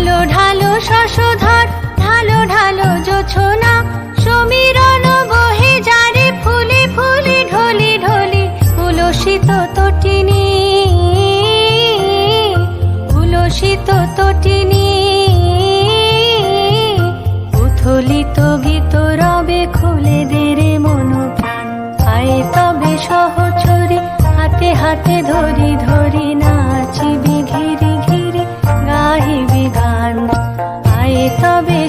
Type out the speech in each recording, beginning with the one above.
ঢালো ঢালো শশধর, ঢালো ঢালো জোছনা। সমীরণ বহে যারে ফুলে ফুলে ঢলি ঢলি, উলসিত তটিনী। উলসিত তটিনী। উথলিত গীত রবে খুলে দে রে মন প্রাণ আয় তবে সহচরি, হাতে হাতে ধরি ধরি।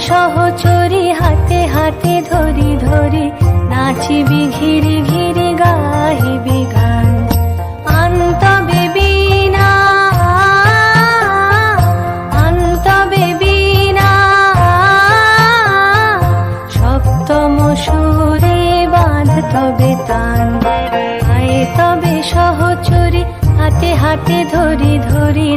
সহচরি হাতে হাতে ধরি ধরি, নাচিবি ঘিরি ঘিরি, গাহিবি গান। অন্ত সপ্তম তবে তবে সহচরি হাতে হাতে ধরি ধরি